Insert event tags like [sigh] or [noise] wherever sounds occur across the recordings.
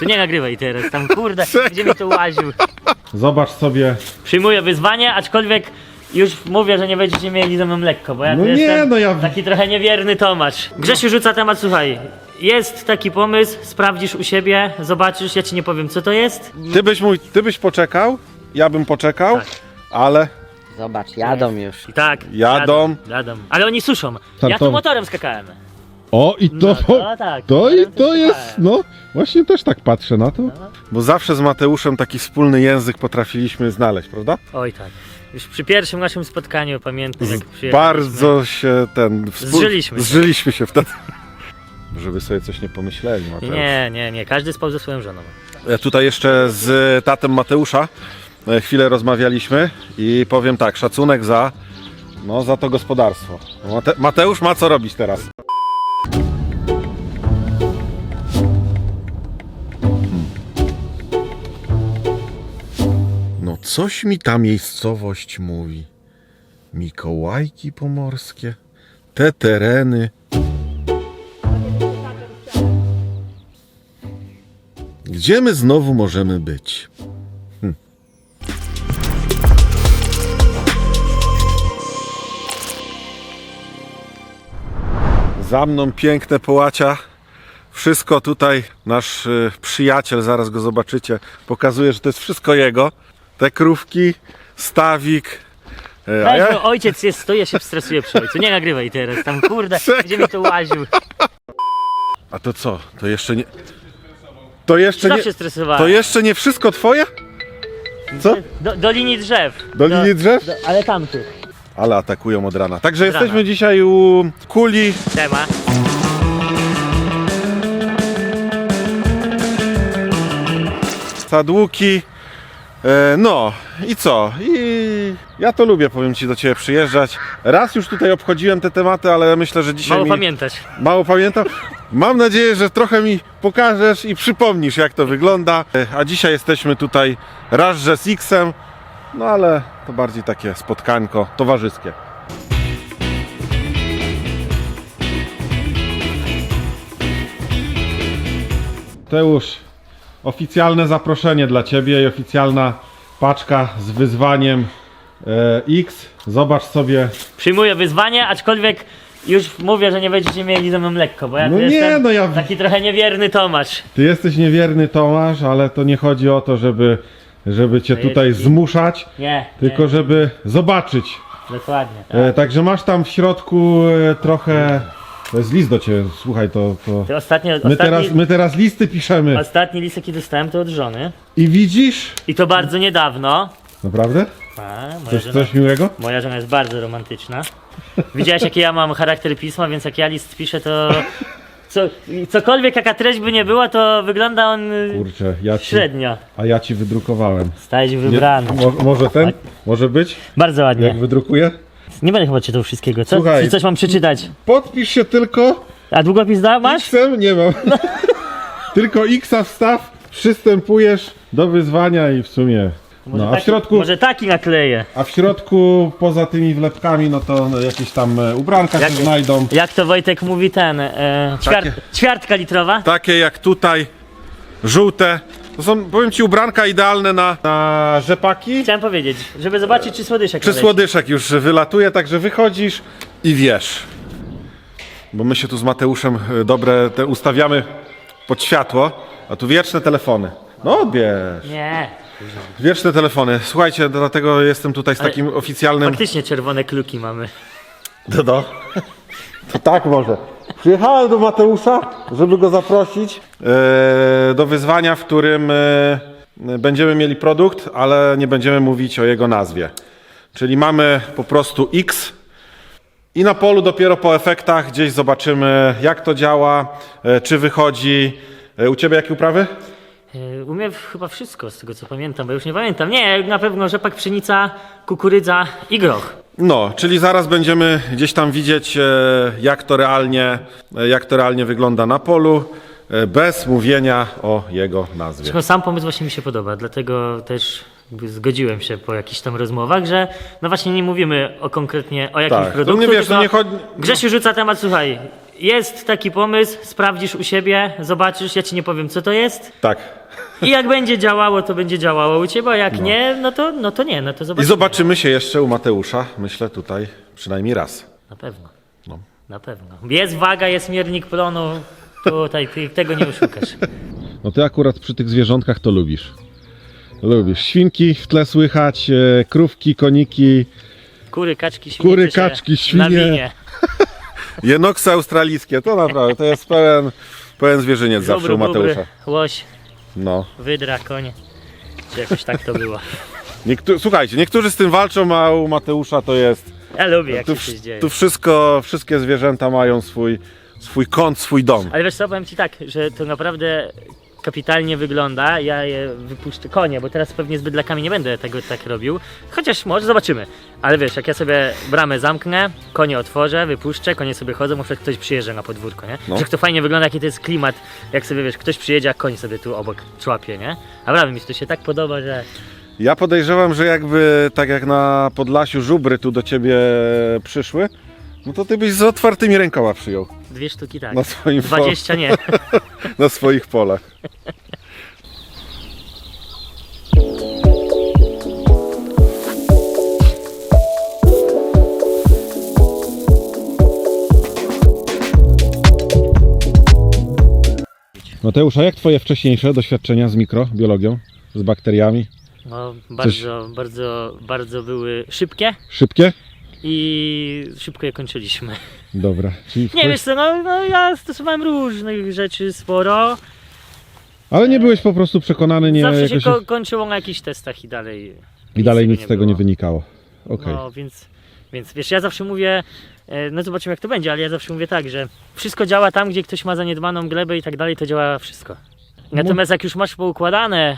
To nie nagrywaj teraz, tam kurde, [laughs] gdzie mi to łaził. Zobacz sobie. Przyjmuję wyzwanie, aczkolwiek już mówię, że nie będziecie mieli ze mną lekko, bo ja No tu nie, jestem no ja- taki trochę niewierny Tomasz. Grzesiu rzuca temat, słuchaj, jest taki pomysł, sprawdzisz u siebie, zobaczysz, ja ci nie powiem co to jest. Ty byś mój, ty byś poczekał, ja bym poczekał, Tak. ale Zobacz, jadą już. I tak. Jadą. Jadą. Ale oni suszą. Ja tu motorem skakałem. O, i to, No, to tak. to, i to jest, no, właśnie też tak patrzę na to. Bo zawsze z Mateuszem taki wspólny język potrafiliśmy znaleźć, prawda? Oj tak. Już przy pierwszym naszym spotkaniu pamiętam jak przyjechaliśmy. Bardzo się ten... Zżyliśmy się. Zżyliśmy się wtedy. [laughs] Żeby sobie coś nie pomyśleli, Mateusz. Nie, nie, nie, każdy spał ze swoją żoną. E, Tutaj jeszcze z tatem Mateusza e, chwilę rozmawialiśmy i powiem tak, szacunek za, no, za to gospodarstwo. Mate Mateusz ma co robić teraz. Coś mi ta miejscowość mówi. Mikołajki pomorskie, te tereny. Gdzie my znowu możemy być? Hm. Za mną piękne połacia. Wszystko tutaj nasz y, przyjaciel, zaraz go zobaczycie, pokazuje, że to jest wszystko jego. Te krówki, stawik. y, A Weź, ja, bo ojciec jest, to ja się stresuję przy ojcu. Nie nagrywaj teraz, tam kurde, [laughs] gdzie mi to łaził. a to co? To jeszcze nie. To jeszcze nie. Zawsze stresowałem. To jeszcze nie wszystko twoje? Co? Do, do linii drzew. Do linii drzew? Do, ale tamtych. Ale atakują od rana. Także Od rana. jesteśmy dzisiaj u kuli. Tema. Sadłuki. E, no i co? I ja to lubię, powiem Ci, do Ciebie przyjeżdżać. Raz już tutaj obchodziłem te tematy, ale myślę, że dzisiaj Mało mi... pamiętać. Mało pamiętam. Mam nadzieję, że trochę mi pokażesz i przypomnisz, jak to wygląda. E, A dzisiaj jesteśmy tutaj raz, że z X-em, no ale to bardziej takie spotkanko towarzyskie. Teusz, oficjalne zaproszenie dla Ciebie i oficjalna paczka z wyzwaniem e, X. Zobacz sobie. Przyjmuję wyzwanie, aczkolwiek już mówię, że nie będziecie mieli ze mną lekko, bo ja No nie, jestem no ja- taki trochę niewierny Tomasz. Ty jesteś niewierny Tomasz, ale to nie chodzi o to, żeby, żeby Cię tutaj zmuszać, Nie, tylko nie, żeby zobaczyć. dokładnie. Tak. E, także masz tam w środku e, trochę. To jest list do Ciebie, słuchaj, to. to... To ostatnio, My, ostatni, teraz, my teraz listy piszemy. ostatni list jaki dostałem to od żony. I widzisz? I to bardzo niedawno. Naprawdę? A, moja, Coś, żona, coś miłego? moja żona jest bardzo romantyczna. Widziałeś jaki ja mam charakter pisma, więc jak ja list piszę to... Co, cokolwiek jaka treść by nie była, to wygląda on y, Kurczę, ja ci, średnio. a ja ci wydrukowałem. Stałeś Nie, wybrany. mo, może ten? Może być? Bardzo ładnie. Jak wydrukuję? Nie będę chyba czytał wszystkiego, co? Słuchaj. Czy coś mam przeczytać? Podpisz się tylko A długopis da, masz? X-em nie mam. [laughs] Tylko X-a wstaw, przystępujesz do wyzwania i w sumie. Może No, a w taki- środku, Może taki nakleję. a w środku poza tymi wlepkami, no to no, jakieś tam e, ubranka Jak- się znajdą. Jak to Wojtek mówi ten, e, ćwiart, Takie. ćwiartka litrowa? Takie jak tutaj, żółte. To są, powiem ci, ubranka idealne na, na rzepaki. Chciałem powiedzieć, żeby zobaczyć czy słodyszek Czy naleci. słodyszek już wylatuje, także wychodzisz i wiesz. Bo my się tu z Mateuszem e, dobre te ustawiamy pod światło, a tu wieczne telefony. No odbierz. Nie, Wieczne telefony. Słuchajcie, dlatego jestem tutaj z takim oficjalnym. faktycznie czerwone kluki mamy. Do, do. To tak może. Przyjechałem do Mateusza, żeby go zaprosić e, do wyzwania, w którym e, będziemy mieli produkt, ale nie będziemy mówić o jego nazwie. Czyli mamy po prostu X i na polu dopiero po efektach gdzieś zobaczymy, jak to działa, e, czy wychodzi. E, u Ciebie jakie uprawy? E, Umiem chyba wszystko z tego co pamiętam, bo już nie pamiętam. Nie, na pewno rzepak, pszenica, kukurydza i groch. No, czyli zaraz będziemy gdzieś tam widzieć, e, jak to realnie, e, jak to realnie wygląda na polu, e, bez mówienia o jego nazwie. Zresztą sam pomysł właśnie mi się podoba, dlatego też zgodziłem się po jakichś tam rozmowach, że no właśnie nie mówimy o konkretnie o jakimś Tak, produkcie, nie wiesz, no nie chodzi- Grzesiu rzuca temat, słuchaj, jest taki pomysł, sprawdzisz u siebie, zobaczysz, ja ci nie powiem co to jest Tak. i jak będzie działało, to będzie działało u ciebie, a jak nie, no to, no to nie, no to I zobaczymy. zobaczymy się jeszcze u Mateusza, myślę tutaj przynajmniej raz. Na pewno. No. Na pewno. Jest waga, jest miernik plonu, tutaj ty tego nie oszukasz. No ty akurat przy tych zwierzątkach to lubisz. Lubisz. Świnki w tle słychać, e, krówki, koniki. Kury, kaczki, świnie. Kury, się kaczki, świnie. nawinie. [laughs] Jenoksy australijskie, to naprawdę, to jest pełen, pełen zwierzyniec zawsze u Mateusza. bubry, łoś, No. wydra, konie. Czy jakoś tak to było. Niektó- Słuchajcie, niektórzy z tym walczą, a u Mateusza to jest... Ja lubię jak Tu, się coś dzieje. tu wszystko, wszystkie zwierzęta mają swój, swój kąt, swój dom. Ale wiesz co, powiem ci tak, że to naprawdę kapitalnie wygląda. Ja je wypuszczę konie, bo teraz pewnie z bydlakami nie będę tego tak robił. Chociaż może zobaczymy. Ale wiesz, jak ja sobie bramę zamknę, konie otworzę, wypuszczę, konie sobie chodzą, może ktoś przyjeżdża na podwórko, nie? No. Że to fajnie wygląda, jaki to jest klimat, jak sobie wiesz, ktoś przyjedzie, a koń sobie tu obok człapie, nie? A naprawdę mi to się tak podoba, że Ja podejrzewam, że jakby tak jak na Podlasiu żubry tu do ciebie przyszły, no to ty byś z otwartymi rękoma przyjął dwie sztuki tak. na, swoim po, 20 nie. [laughs] na swoich polach. Mateusz, a jak twoje wcześniejsze doświadczenia z mikrobiologią, z bakteriami? No, bardzo, bardzo, bardzo były szybkie Szybkie? i szybko je kończyliśmy. Dobra. Czyli Nie wiesz co, no, no ja stosowałem różnych rzeczy sporo. Ale nie byłeś po prostu przekonany, nie Zawsze jakoś... się ko- kończyło na jakichś testach i dalej. I dalej nic z tego nie było. wynikało. Okej. No więc, więc wiesz, ja zawsze mówię, e, no zobaczymy jak to będzie, ale ja zawsze mówię tak, że wszystko działa tam, gdzie ktoś ma zaniedbaną glebę i tak dalej, to działa wszystko. Natomiast jak już masz poukładane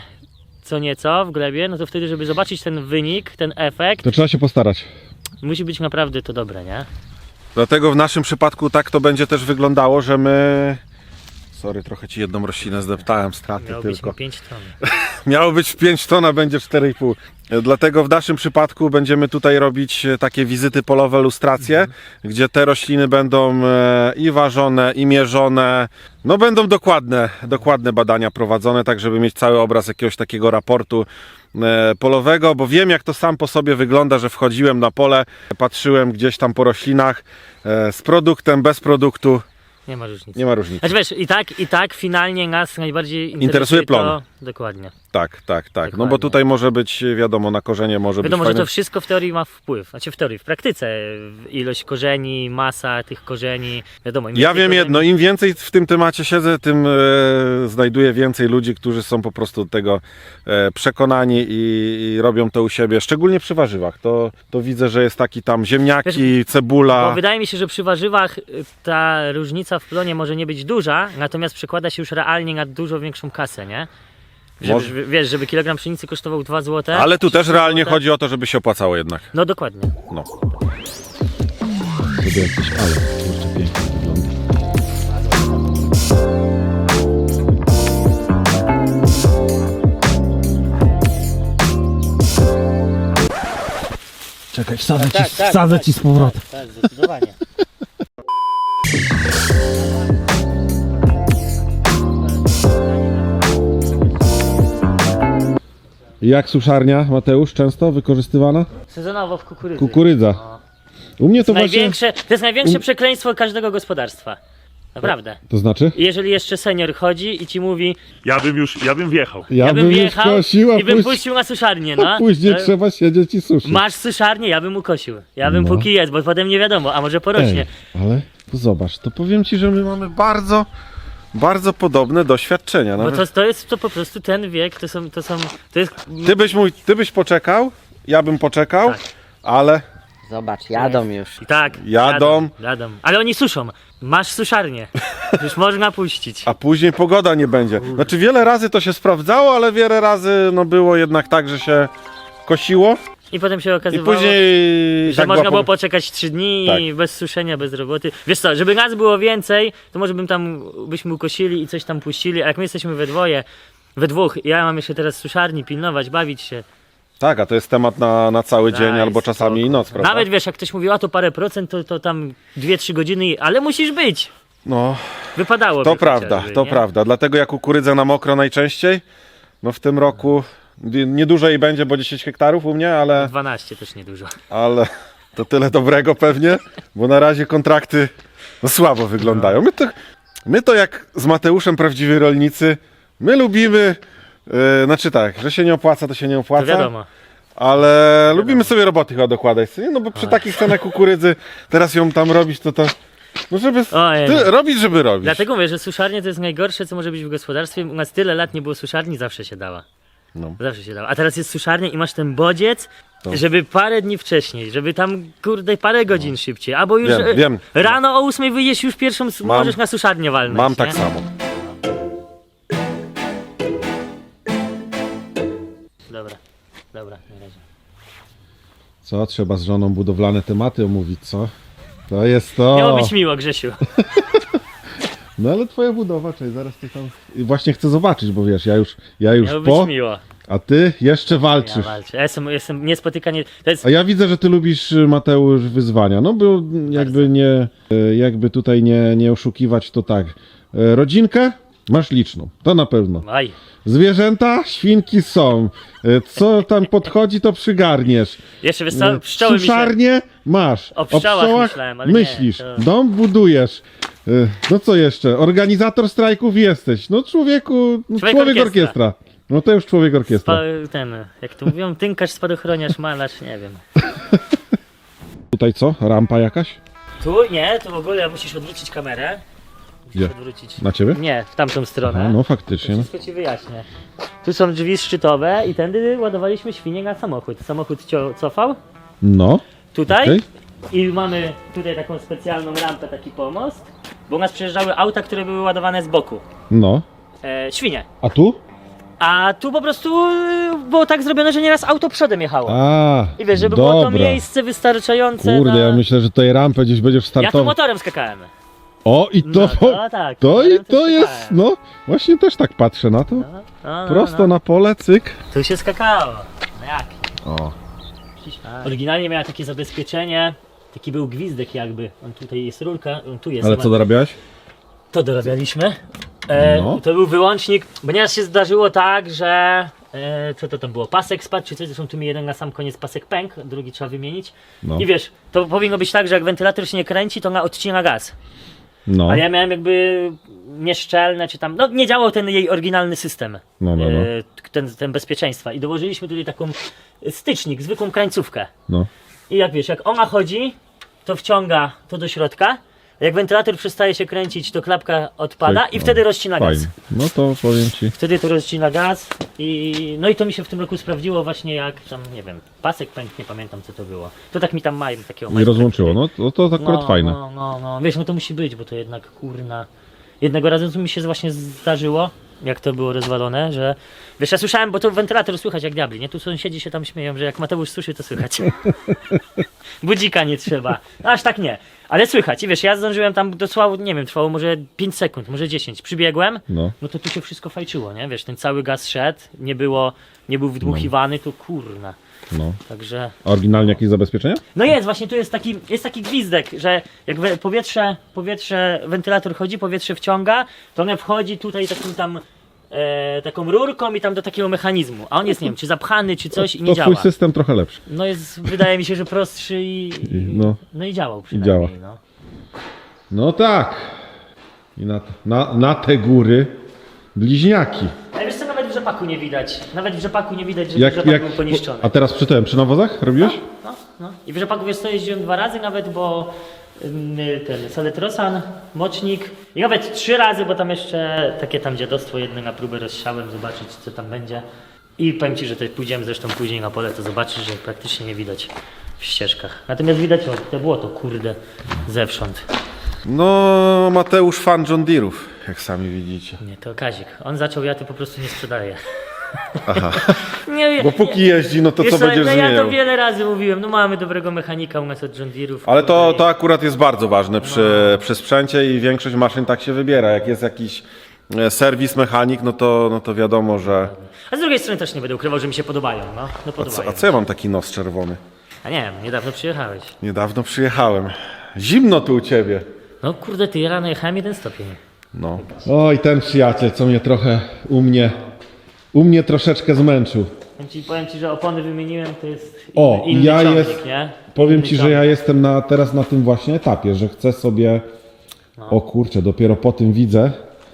co nieco w glebie, no to wtedy, żeby zobaczyć ten wynik, ten efekt, To trzeba się postarać. musi być naprawdę to dobre, nie? Dlatego w naszym przypadku tak to będzie też wyglądało, że my... Sorry, trochę ci jedną roślinę zdeptałem, straty Miało być tylko. na 5 ton. [laughs] Miało być 5 ton, a będzie 4,5. Dlatego w naszym przypadku będziemy tutaj robić e, takie wizyty polowe, lustracje, gdzie te rośliny będą e, i ważone, i mierzone. No będą dokładne, dokładne badania prowadzone, tak żeby mieć cały obraz jakiegoś takiego raportu polowego, bo wiem jak to sam po sobie wygląda, że wchodziłem na pole, patrzyłem gdzieś tam po roślinach e, z produktem, bez produktu, Nie ma różnicy. nie ma różnicy. Znaczy wiesz, i tak, i tak finalnie nas najbardziej interesuje, Interesuje plon. To, dokładnie. Tak, tak, tak. No bo tutaj może być, wiadomo, na korzenie może Wiadomo, być że fajne... to wszystko w teorii ma wpływ. Znaczy w teorii, w praktyce. Ilość korzeni, masa tych korzeni. Wiadomo, im Ja wiem korzeni- jedno, im więcej w tym temacie siedzę, tym e, znajduję więcej ludzi, którzy są po prostu do tego e, przekonani i, i robią to u siebie, szczególnie przy warzywach. To, to widzę, że jest taki tam ziemniaki, cebula. Bo wydaje mi się, że przy warzywach y, ta różnica w plonie może nie być duża, natomiast przekłada się już realnie na dużo większą kasę, nie? Żeby, Może- żeby, wiesz, żeby kilogram pszenicy kosztował 2 zł. Ale tu też realnie złote. chodzi o to, żeby się opłacało jednak. No dokładnie. No. Sobie jakieś ale, jeszcze pięknie wygląda. Czekaj, wsadzę Tak, ci, wsadzę ci z powrotem. Tak, tak, zdecydowanie. Jak suszarnia, Mateusz, często wykorzystywana? Sezonowo w kukurydzy. Kukurydza. U mnie to właśnie... Największe, to jest największe przekleństwo każdego gospodarstwa. Naprawdę. To znaczy? Jeżeli jeszcze senior chodzi i ci mówi, Ja bym już, ja bym wjechał. Ja, bym już wjechał i bym póź- puścił na suszarnię, no. [laughs] później To- trzeba siedzieć i suszyć. Masz suszarnię, ja bym ukosił. Ja bym No. póki jest, bo potem nie wiadomo, a może porośnie. Ej, ale to zobacz, to powiem ci, że my mamy bardzo, bardzo podobne doświadczenia. Bo to, to jest to po prostu ten wiek, to są, to są, to jest... Ty, byś mój, ty byś poczekał, ja bym poczekał, Tak. ale Zobacz, jadą już. I tak, Jadą. jadą. Ale oni suszą. Masz suszarnię. Już można puścić. a później pogoda nie będzie. Znaczy wiele razy to się sprawdzało, ale wiele razy no, było jednak tak, że się kosiło I potem się i okazywało, później że tak można było poczekać 3 dni Tak. i bez suszenia, bez roboty. Wiesz co, żeby nas było więcej, to może bym tam, byśmy ukosili i coś tam puścili, a jak my jesteśmy we dwoje, we dwóch, ja mam jeszcze teraz suszarni pilnować, bawić się. Tak, a to jest temat na, na cały dzień Daj albo czasami i noc, prawda? Nawet wiesz, jak ktoś mówi, a to parę procent, to, to tam 2-3 godziny, ale musisz być. No, Wypadało to prawda, to prawda. Dlatego ja kukurydzę na mokro najczęściej. No w tym roku nie- niedużo jej będzie, bo 10 hektarów u mnie, ale, 12 też niedużo. ale to tyle dobrego pewnie, bo na razie kontrakty no, słabo wyglądają. My to, my to jak z Mateuszem prawdziwi rolnicy, my lubimy, yy, znaczy tak, że się nie opłaca, to się nie To opłaca. wiadomo. Ale lubimy sobie roboty chyba dokładać, co nie? no bo przy takich cenach kukurydzy teraz ją tam robić, to to... No żeby... Ojej. Ty, robić, żeby robić. Dlatego mówię, że suszarnie to jest najgorsze, co może być w gospodarstwie. U nas tyle lat nie było suszarni, zawsze się dała. No. Zawsze się dała. A teraz jest suszarnia i masz ten bodziec, żeby parę dni wcześniej, żeby tam, kurde, parę godzin szybciej. Albo już No. Wiem, wiem. rano o 8 wyjdziesz już pierwszą, Mam- możesz na suszarnię walnąć. Mam nie? tak samo. Dobra, dobra, na razie. Co? Trzeba z żoną budowlane tematy omówić, co? To jest to. Miało być miło, Grzesiu. [laughs] No ale twoja budowa, czyli zaraz ty tam... I właśnie chcę zobaczyć, bo wiesz, ja już, ja już Miało po, być miło. a ty jeszcze Ja walczysz. walczę. Ja jestem, jestem niespotykanie. To jest A ja widzę, że ty lubisz, y, Mateusz, wyzwania. No bo jakby nie, y, jakby tutaj nie, nie oszukiwać, to tak. Y, Rodzinkę masz liczną, to na pewno. Aj, Zwierzęta, świnki są. Y, Co tam podchodzi, to przygarniesz. jeszcze wiesz co, pszczoły mi się... Suszarnię masz. O pszczołach myślałem, ale nie, myślisz. to- Dom budujesz. Y, No co jeszcze? Organizator strajków jesteś. No człowieku, no Człowiek człowiek, orkiestra. orkiestra. No to już człowiek orkiestra. Spa, ten, jak to mówią, tynkarz, spadochroniarz, malarz, nie wiem. [laughs] Tutaj co? Rampa jakaś? Tu nie, tu w ogóle musisz odwrócić kamerę. Musisz Gdzie? odwrócić. Na ciebie? Nie, w tamtą stronę. Aha, no faktycznie. Wszystko ci wyjaśnię. Tu są drzwi szczytowe i tędy ładowaliśmy świnie na samochód. Samochód cio- cofał No, tutaj okej. I mamy tutaj taką specjalną rampę, taki pomost, bo u nas przejeżdżały auta, które były ładowane z boku. No. E, świnie. A tu? A tu po prostu e, było tak zrobione, że nieraz auto przodem jechało. A, I wiesz, żeby było to miejsce wystarczające Kurde, na... ja myślę, że tutaj rampę gdzieś będziesz Ja tu startował. motorem skakałem. O, i to, No, to tak. to, i motorem to też jest, skakałem. no, właśnie też tak patrzę na to. No, no, Prosto no. na pole, cyk. Tu się skakało. No jak? O, Oryginalnie miała takie zabezpieczenie, taki był gwizdek jakby. On tutaj jest rurka, on tu jest. ale co dorabiałeś? To dorabialiśmy. E, No. To był wyłącznik, bo nieraz się zdarzyło tak, że e, co to tam było, pasek spadł czy coś, zresztą tu mi jeden na sam koniec pasek pękł, drugi trzeba wymienić. No. I wiesz, to powinno być tak, że jak wentylator się nie kręci, to na odcina gaz. No, Ale ja miałem jakby nieszczelne, czy tam, no nie działał ten jej oryginalny system, no, no, no. e, ten, ten bezpieczeństwa. I dołożyliśmy tutaj taką stycznik, zwykłą krańcówkę. no. I jak wiesz, jak ona chodzi, to wciąga to do środka. Jak wentylator przestaje się kręcić, to klapka odpada Cyk, i no. wtedy rozcina gaz. Fajnie. No to powiem ci. Wtedy to rozcina gaz i no i to mi się w tym roku sprawdziło właśnie jak tam, nie wiem, pasek pękł, nie pamiętam co to było. To tak mi tam mają takiego I rozłączyło. No to, to akurat no, fajne. No, no, no, wiesz, no to musi być, bo to jednak kurna. Jednego razu mi się właśnie zdarzyło, jak to było rozwalone, że wiesz, ja słyszałem, bo to wentylator słychać jak diabli, nie? Tu sąsiedzi się tam śmieją, że jak Mateusz suszy, to słychać. [laughs] Budzika nie trzeba. Aż tak nie. Ale słychać. I wiesz, ja zdążyłem tam dosłownie, nie wiem, trwało może 5 sekund, może 10. Przybiegłem, No. no to tu się wszystko fajczyło, nie? Wiesz, ten cały gaz szedł, nie było, nie był wdmuchiwany, to kurna. No. Także... A oryginalnie jakieś zabezpieczenia? No jest, właśnie tu jest taki, jest taki gwizdek, że jak we- powietrze, powietrze, wentylator chodzi, powietrze wciąga, to one wchodzi tutaj takim tam, e, taką rurką i tam do takiego mechanizmu. A on jest, nie wiem, czy zapchany, czy coś i nie to działa. twój system trochę lepszy. No jest, wydaje mi się, że prostszy i, I- no. no i działał przynajmniej. działa. No. No tak. I na, na, na te góry bliźniaki. Ale wiesz co, nawet w rzepaku nie widać. Nawet w rzepaku nie widać, że Jak, rzepak jak, był poniszczony. a teraz przy tym, przy nawozach robiłeś? No, no. I w rzepaku wiesz co, jeździłem dwa razy nawet, bo ten saletrosan, mocznik i nawet trzy razy, bo tam jeszcze takie tam dziadostwo jedne na próbę rozsiałem, zobaczyć co tam będzie. I powiem Ci, że to pójdziemy zresztą później na pole, to zobaczysz, że praktycznie nie widać w ścieżkach. Natomiast widać o, te błoto, kurde, zewsząd. No, Mateusz fan John Deere'ów, jak sami widzicie. Nie, to Kazik. On zaczął, ja ty po prostu nie sprzedaję. Aha. [laughs] nie, Bo póki jeździ, no to Wiesz co co, będziesz no ja to zmieniał? wiele razy mówiłem, no mamy dobrego mechanika u nas od John Deere'ów. Ale to, to akurat jest bardzo ważne przy, przy sprzęcie i większość maszyn tak się wybiera. Jak jest jakiś e, serwis, mechanik, no to, no to wiadomo, że... A z drugiej strony też nie będę ukrywał, że mi się podobają, no. No A podobają. co, a co ja mam taki nos czerwony? A nie wiem, niedawno przyjechałeś. Niedawno przyjechałem. Zimno tu u ciebie. No kurde, ty rano jechałem jeden stopień. No. Oj, ten przyjaciel, co mnie trochę u mnie, u mnie troszeczkę zmęczył. Powiem ci, powiem ci, że opony wymieniłem, to jest inny, O, inny ja ciągnik, jest- nie? Powiem Inny ci, że ciągnik. ja jestem na, teraz na tym właśnie etapie, że chcę sobie. O kurczę, dopiero po tym widzę,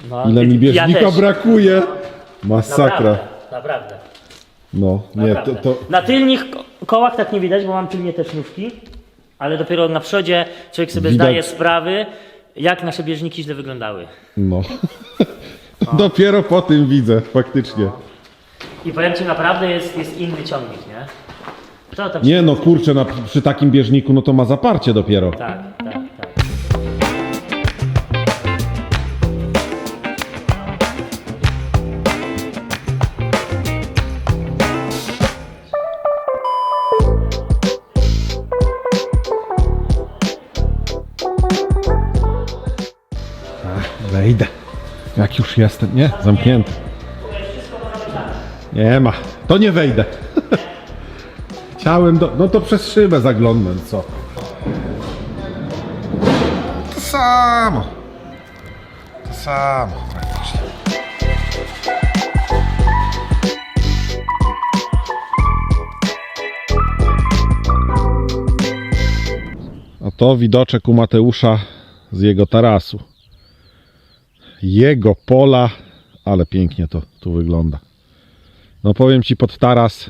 No, ile mi ja bieżnika też. brakuje. Masakra. Naprawdę, naprawdę. No, nie, to, naprawdę. to. Na tylnych ko- kołach tak nie widać, bo mam tylnie też nówki, ale dopiero na przodzie człowiek sobie Widać. zdaje sprawy, jak nasze bieżniki źle wyglądały. No. [laughs] dopiero po tym widzę, faktycznie. I powiem ci, naprawdę jest, jest inny ciągnik, nie? To tam Nie no, kurczę, na, przy takim bieżniku, no to ma zaparcie dopiero. Tak, tak, Wejdę. Jak już jestem. Nie, zamknięty. Nie ma. To nie wejdę. [laughs] Chciałem do... No to przez szybę zaglądnę, co? To samo. To samo. A to widoczek u Mateusza z jego tarasu. Jego pola, ale pięknie to tu wygląda. No powiem ci pod taras.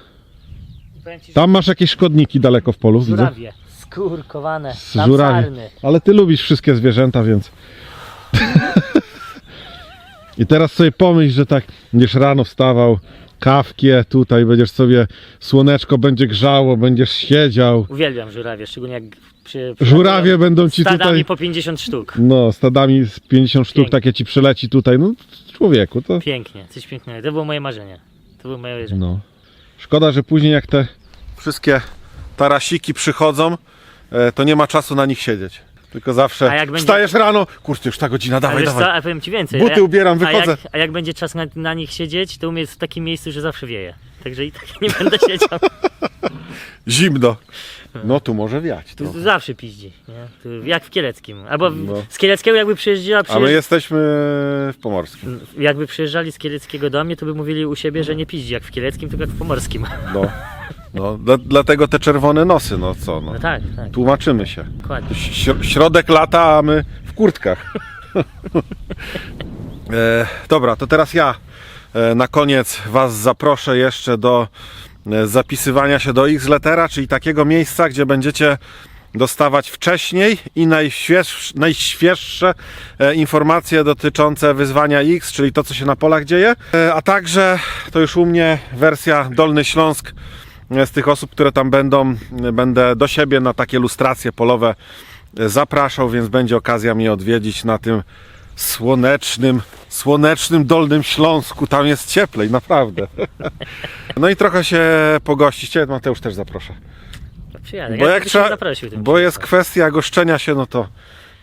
Powiem ci, Tam masz jakieś szkodniki daleko w polu, widzę. żurawie, skurkowane, Z żurawie. Ale ty lubisz wszystkie zwierzęta, więc. I teraz sobie pomyśl, że tak będziesz rano wstawał, kawkę tutaj, będziesz sobie, słoneczko będzie grzało, będziesz siedział. Uwielbiam żurawie, szczególnie jak Żurawie będą ci stadami tutaj. po 50 sztuk. No, stadami z 50 sztuk Pięknie. takie ci przyleci tutaj. No, człowieku, to. Pięknie, coś pięknego. To było moje marzenie. To było moje marzenie. No. Szkoda, że później jak te wszystkie tarasiki przychodzą, e, to nie ma czasu na nich siedzieć. Tylko zawsze A jak będzie- wstajesz rano, kurczę, już ta godzina, dawaj, dawaj. co, a powiem ci więcej. Buty a ja- ubieram, A wychodzę. jak, a jak będzie czas na, na nich siedzieć, to u mnie jest w takim miejscu, że zawsze wieje. Także i tak nie będę siedział. [laughs] Zimno. [laughs] No tu może wiać. Tu, tu zawsze piździ. Nie? Tu, jak w Kieleckim. Albo w, No. z Kieleckiego jakby przyjeżdżała, A my przyjeżdż... jesteśmy w Pomorskim. jakby przyjeżdżali z Kieleckiego do mnie, to by mówili u siebie, że nie piździ jak w Kieleckim, tylko jak w Pomorskim. [laughs] No. No, dla, dlatego te czerwone nosy, no co, no. No tak, tak, Tłumaczymy się. dokładnie. Śro- środek lata, a my w kurtkach. [laughs] e, dobra, to teraz ja e, na koniec Was zaproszę jeszcze do zapisywania się do X-Lettera, czyli takiego miejsca, gdzie będziecie dostawać wcześniej i najświeższe, najświeższe e, informacje dotyczące wyzwania X, czyli to, co się na polach dzieje. E, a także to już u mnie wersja Dolny Śląsk e, z tych osób, które tam będą, e, będę do siebie na takie lustracje polowe e, zapraszał, więc będzie okazja mnie odwiedzić na tym słonecznym, słonecznym Dolnym Śląsku. Tam jest cieplej, naprawdę. No i trochę się pogościć. Cię, Mateusz, też zaproszę. Przyjadę. Bo ja jak trzeba, bo jest kwestia goszczenia się, no to,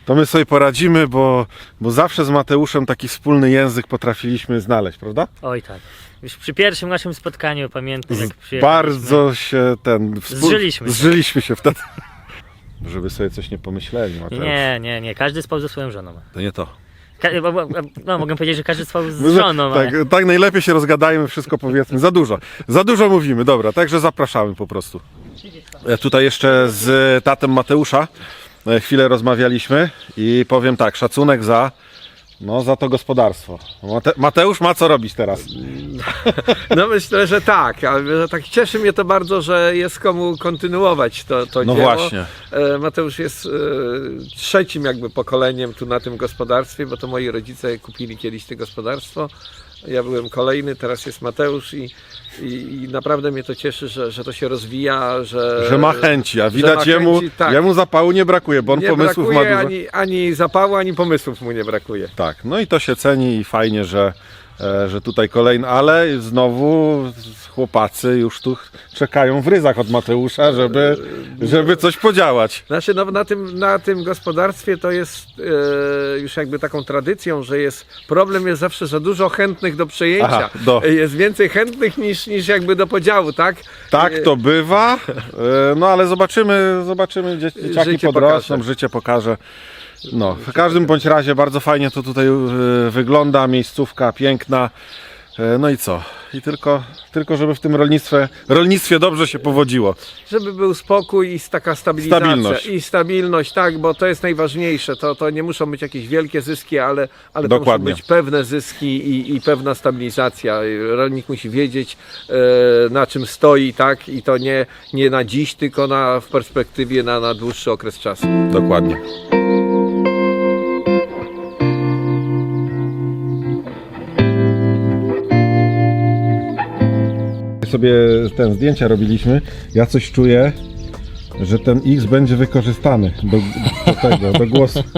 to my sobie poradzimy, bo, bo zawsze z Mateuszem taki wspólny język potrafiliśmy znaleźć, prawda? Oj tak. Już przy pierwszym naszym spotkaniu pamiętam jak przyjechaliśmy. Bardzo się ten... współ- Zżyliśmy się. Zżyliśmy się wtedy. [laughs] Żeby sobie coś nie pomyśleli, Mateusz. Nie, nie, nie. Każdy spał ze swoją żoną. To nie to. Ka- bo- bo- no, mogę powiedzieć, że każdy spał z żoną, tak, ale... tak, najlepiej się rozgadajmy, wszystko powiedzmy. Za dużo. Za dużo mówimy, dobra, także zapraszamy po prostu. E, Tutaj jeszcze z tatem Mateusza e, chwilę rozmawialiśmy i powiem tak, szacunek za, no, za to gospodarstwo. Mate, Mateusz ma co robić teraz. No myślę, że tak, ale tak cieszy mnie to bardzo, że jest komu kontynuować to, to No dzieło. właśnie. E, Mateusz jest e, trzecim jakby pokoleniem tu na tym gospodarstwie, bo to moi rodzice kupili kiedyś to gospodarstwo. Ja byłem kolejny, teraz jest Mateusz i, i, i naprawdę mnie to cieszy, że, że to się rozwija, że, Że ma chęci, a widać ma jemu, chęci, tak. jemu zapału nie brakuje, bo on nie pomysłów ma brakuje dużo. ani, ani zapału, ani pomysłów mu nie brakuje. Tak, no i to się ceni i fajnie, że, że tutaj kolejny, ale znowu chłopacy już tu czekają w ryzach od Mateusza, żeby, żeby coś podziałać. Znaczy no, na, tym, na tym gospodarstwie to jest e, już jakby taką tradycją, że jest problem jest zawsze za dużo chętnych do przejęcia. Aha, do. E, Jest więcej chętnych niż, niż jakby do podziału, tak? Tak E, to bywa, e, no ale zobaczymy, zobaczymy, dzie- dzieciaki Życie podrosną, pokaże. życie pokaże. No, w każdym bądź razie bardzo fajnie to tutaj e, wygląda, miejscówka piękna. E, No i co? I tylko, tylko żeby w tym rolnictwie, rolnictwie dobrze się powodziło. Żeby był spokój i taka stabilizacja. Stabilność. I stabilność, tak, bo to jest najważniejsze. To, to nie muszą być jakieś wielkie zyski, ale, ale to muszą być pewne zyski i, i pewna stabilizacja. Rolnik musi wiedzieć, e, na czym stoi, tak, i to nie, nie na dziś, tylko na, w perspektywie na, na dłuższy okres czasu. Dokładnie. Sobie ten zdjęcia robiliśmy. Ja coś czuję, że ten X będzie wykorzystany do, do tego, do głosu. [laughs]